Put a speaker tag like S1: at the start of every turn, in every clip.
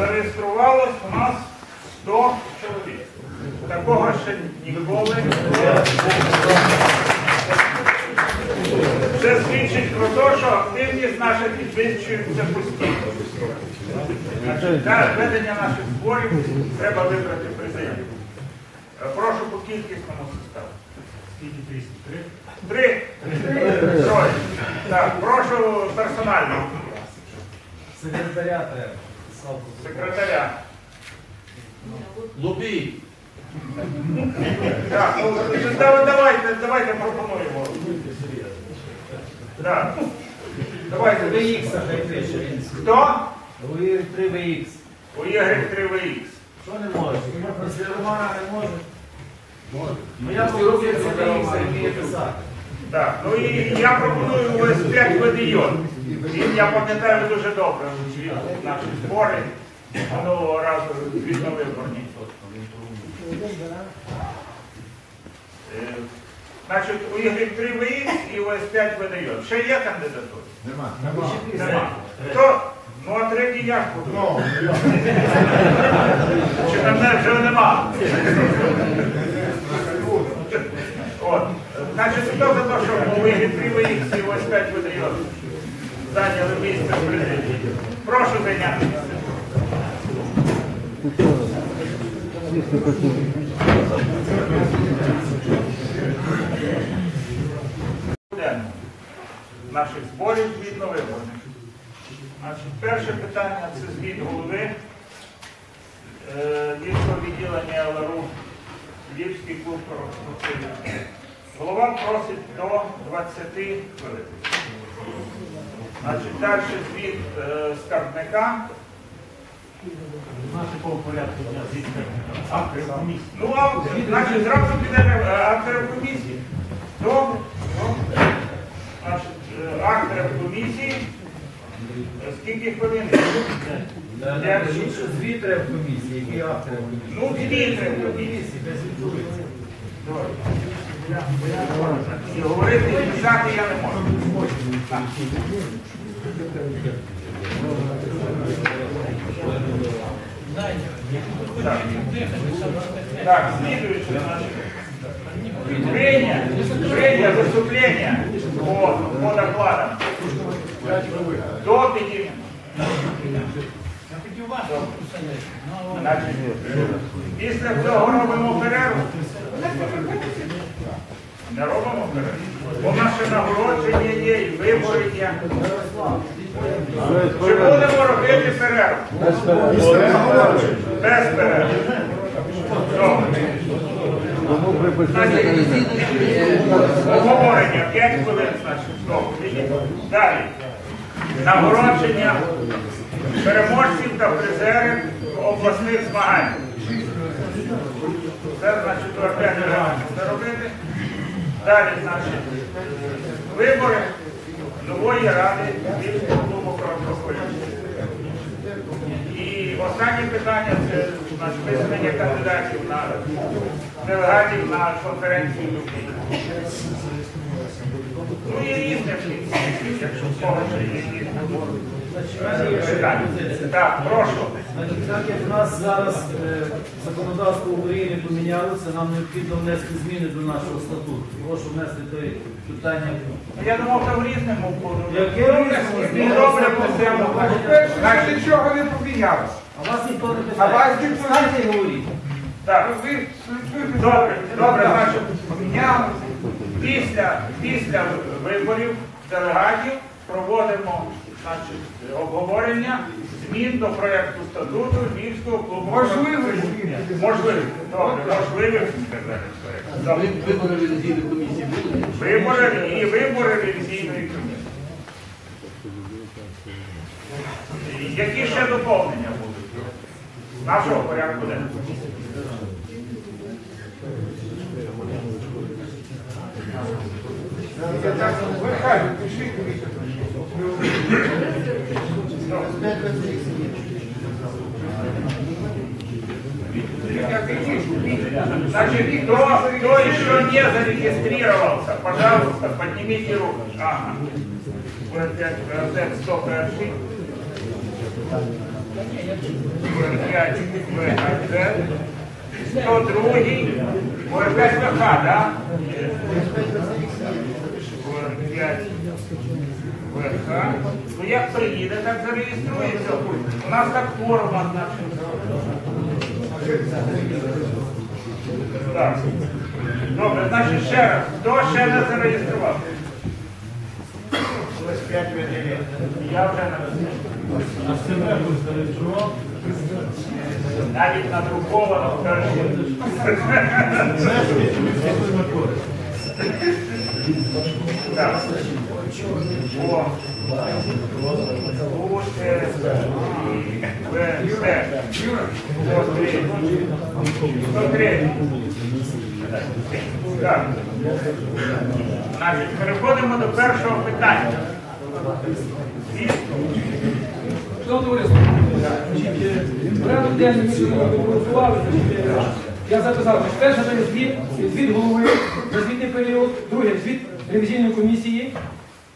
S1: зареєструвалось у нас 100 чоловік. Такого ще ніколи не було. Це свідчить про те, що активність наша підвищується постійно. Значить, Для ведення наших зборів треба вибрати президію. Е, Прошу по кількісному составу.
S2: Скільки 303?
S1: Три. Троє. Так, прошу персонально.
S2: Секретаря треба.
S1: Секретаря.
S3: Лобій.
S1: Так, ну, давай- давайте, давайте пропонуємо. Так. Давайте.
S2: 3х хай
S1: Хто?
S2: У Ігоря 3ВХ.
S1: У Ігоря 3ВХ.
S2: Що не може? Після Романа не може? Може. Ну я 3ВХ, вміє писати.
S1: Так, ну і я пропоную ось 5 водійон. Він, я пам'ятаю дуже добре наші збори минулого разу відновиборні. Е, Значить, у Ігорі 3 ВХ і ось 5 водійон. Ще є кандидатури?
S4: Нема.
S1: Нема. Хто? Ну, а третій я ж буду. Чи мене вже нема? Значить, хто за те, що у вигідні ікс і ось 5 видає зайняли місце в президії? Прошу зайняти. Наших зборів згідно виборних. Значить, перше питання це звіт голови е, Львівського відділення ЛРУ, Львівський клуб правоспортивний. Голова просить до 20 хвилин. Значить, далі звіт е, скарбника.
S2: Наше по порядку звідки автори комісії.
S1: Ну, а значить, зразу піде е, акторів комісії. Добре, добре. Значить, е, комісії. Е, Скільки хвилин?
S2: Е, Кажіть, звіт треба в комісії, які автори в комісії.
S1: Ну, звіт треба в комісії.
S2: комісії, без відповідь.
S1: І говорити і писати я не можу. Так, так слідуючи, значить, Женя, Женя, выступление по, по докладам. До пяти минут. Значить, Після цього робимо перерву. Не робимо перерву. Бо наше нагородження є і вибори є. Чи будемо робити перерву? Без перерви. Добре. Значить, Обговорення 5 хвилин, значить. Далі. Нагородження переможців та призерів обласних змагань. Це значить робити. Далі, значить, вибори нової ради Львівського клубу. І останнє питання це значить, висунення кандидатів на делегатів на конференцію Любліна. Ну і різне, якщо в кого ще є. Так, прошу.
S2: Так як в нас зараз е, законодавство України помінялося, нам необхідно внести зміни до нашого статуту. Прошу внести те питання.
S1: Я думав, в різному.
S2: Яке різному?
S1: Добре, по
S5: Значить, нічого не помінялося.
S2: А вас ніхто не
S5: А вас ніхто не
S2: говоріть.
S1: Так,
S5: ви,
S1: добре, добре, значить,
S5: помінялося.
S1: після, після виборів делегатів проводимо значить, обговорення змін до проєкту статуту Львівського клубу.
S5: Можливо,
S1: добре, можливих сказати. Добре.
S3: Вибори ревізійної комісії були?
S1: Вибори і вибори ревізійної комісії. Які ще доповнення будуть? З Нашого порядку денного.
S5: Ви кажете, пишіть комісію.
S1: Значит, кто, кто еще не зарегистрировался, пожалуйста, поднимите руку. Ага. Вы опять процент столько ошибок. Сто другий. Вы опять ВХ, да? Вы опять. ВХ. Ну як приїде, так зареєструється. У нас так форма наша. Так. Добре, значить ще раз. Хто ще не зареєстрував? Виділів. Я вже не Навіть надруковано вперше. Так. О. Бути. ВС.
S5: Юра,
S1: 103. Так. Значить, переходимо до першого питання.
S4: Я записав, перше це звіт, звіт голови за звітний період, друге звіт ревізійної комісії.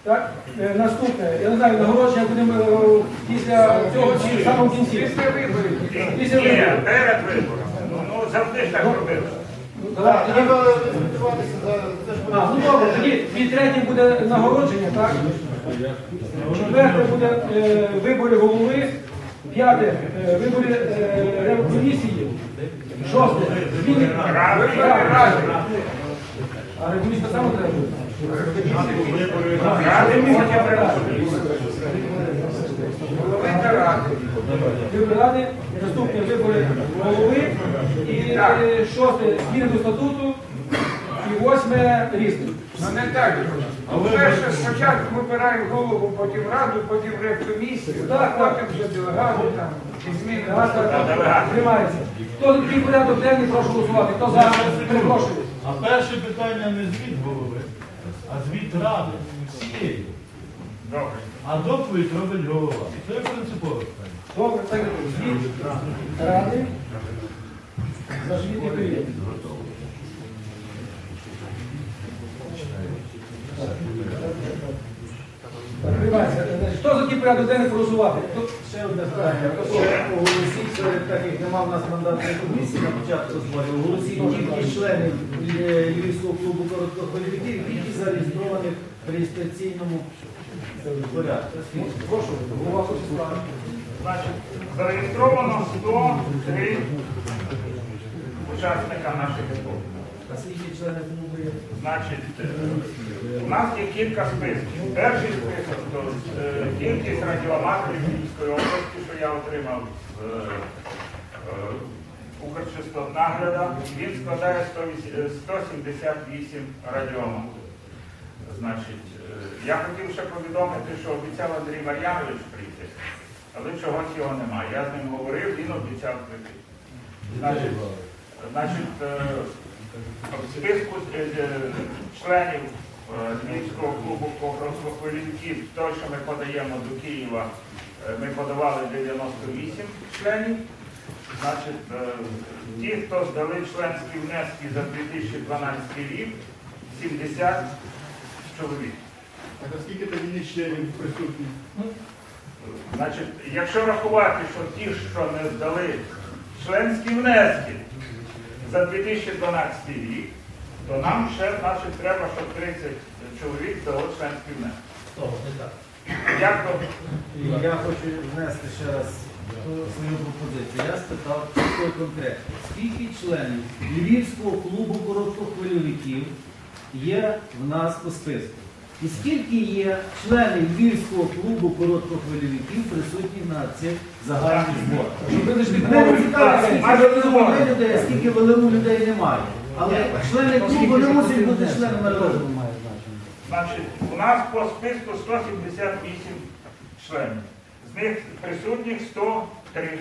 S4: Так? Е, Наступне, я не знаю, нагородження будемо е, після цього чи в самому кінці.
S5: після виборів.
S4: Після
S1: Ні,
S4: виборів.
S1: перед вибором. Ну, ну завжди ж так робили.
S4: Ну, тоді- А, ну добре, тоді і третє буде нагородження, так? Четверте буде е, вибори голови, п'яте е, вибори е, комісії, шосте зміни
S1: Ради.
S4: Ради. А регулюсь так само треба буде?
S1: Ради.
S5: Голови та ради.
S4: Ради, наступні вибори голови і е, шосте зміни до статуту і восьме різне.
S5: Ну не так. Перше спочатку вибираємо голову, потім раду, потім ревкомісію,
S4: Так,
S5: потім вже делегати там і зміни.
S4: Приймається. Хто такий порядок денний, прошу голосувати. Хто за? Перепрошую.
S6: А перше питання не звіт голови, а звіт ради всієї. А доповідь робить голова. Це принципове питання.
S4: Добре, так звіт ради за звітний період. Хто за такий порядок денний проголосувати? Хто-
S2: Ще одне питання. Оголосіть, що так як нема в нас мандатної комісії на початку зборів, оголосіть кількість членів Львівського клубу короткохвилівиків, кількість зареєстрованих в реєстраційному порядку.
S4: Прошу, справи.
S1: Значить, зареєстровано 103 учасника наших клубів.
S2: А скільки членів клубу є?
S1: Значить, у нас є кілька списків. Перший список то е, кількість радіоматерів Львівської області, що я отримав е, е, Укрчастот нагляда. Він складає 178 радіоматерів. Значить, е, я хотів ще повідомити, що обіцяв Андрій Мар'янович прийти, але чогось його немає. Я з ним говорив, він обіцяв прийти. Значить, значить е, в списку е, е, членів е, Львівського клубу хвилівків, той, що ми подаємо до Києва, е, ми подавали 98 членів. Значить, е, ті, хто здали членські внески за 2012 рік, 70 чоловік.
S6: Так а скільки тоді членів присутніх?
S1: Значить, якщо рахувати, що ті, що не здали членські внески за 2012 рік, то нам ще значить, треба, щоб 30 чоловік здало членські внески. Як то?
S2: Я хочу внести ще раз свою пропозицію. Я спитав чітко конкретно, скільки членів Львівського клубу короткохвильовиків є в нас по списку? І скільки є членів Львівського клубу короткохвильовиків присутні на цих загальних зборах? Мене не цікаво, скільки велику людей, а скільки велику людей немає. Але члени клубу не мусять бути членами ради.
S1: Значить, у нас по списку 178 членів. З них присутніх 103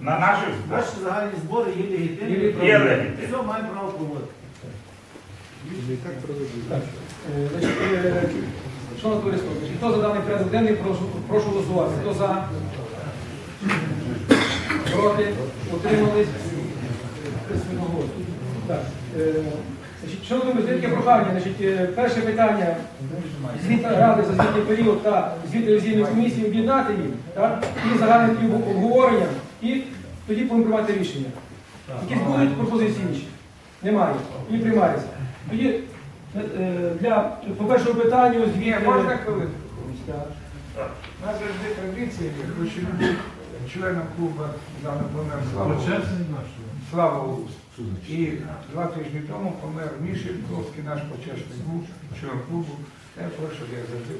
S1: на наших зборах.
S2: Наші загальні збори є легітимні.
S1: Є легітимні.
S2: Все, маємо право проводити.
S4: Е, Значить, е, Шановне товариство, хто за даний порядок денний, прошу, прошу голосувати. Хто за? Проти? Утримались? Так. Е, значить, Шановні, таке прохання. Значить, е, перше питання. Звіт ради за звітний період та звіт ревізійної комісії об'єднати їх, так? І загальне такі обговорення, і тоді будемо приймати рішення. Якісь будуть пропозиції інші? Немає. І приймається. Тоді е, для по першому питанню звіт.
S5: Можна хвилинку? У нас завжди традиція, якщо любить членом клубу Дана помер Слава. Слава Улус. І два тижні тому помер Мішель Ковський, наш почесний був, член клубу. Я прошу, я завжди.